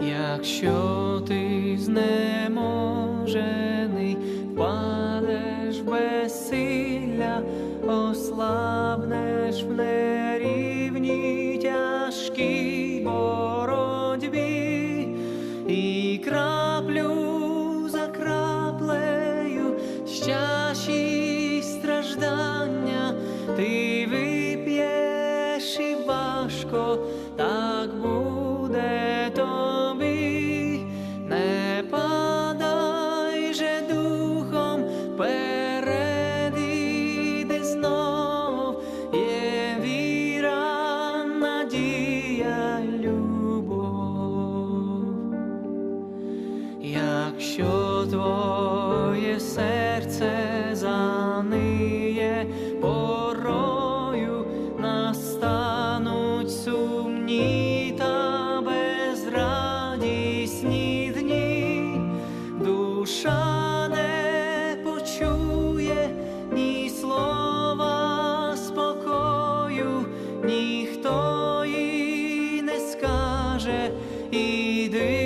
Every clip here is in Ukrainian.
якщо ти знеможений, впадеш в безсилля, ослабнеш в нерівні тяжкій боротьбі і краплю за краплею щащі страждання, ти вип'єш і важко. твоє серце заниє порою, настануть сумні та безрадісні дні, душа не почує ні слова спокою, ніхто їй не скаже іди.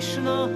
слышно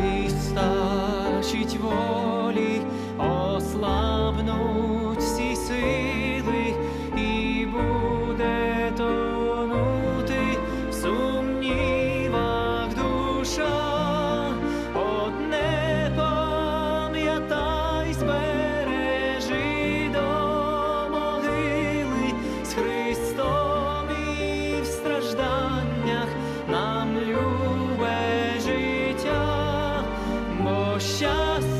Христа, волі. just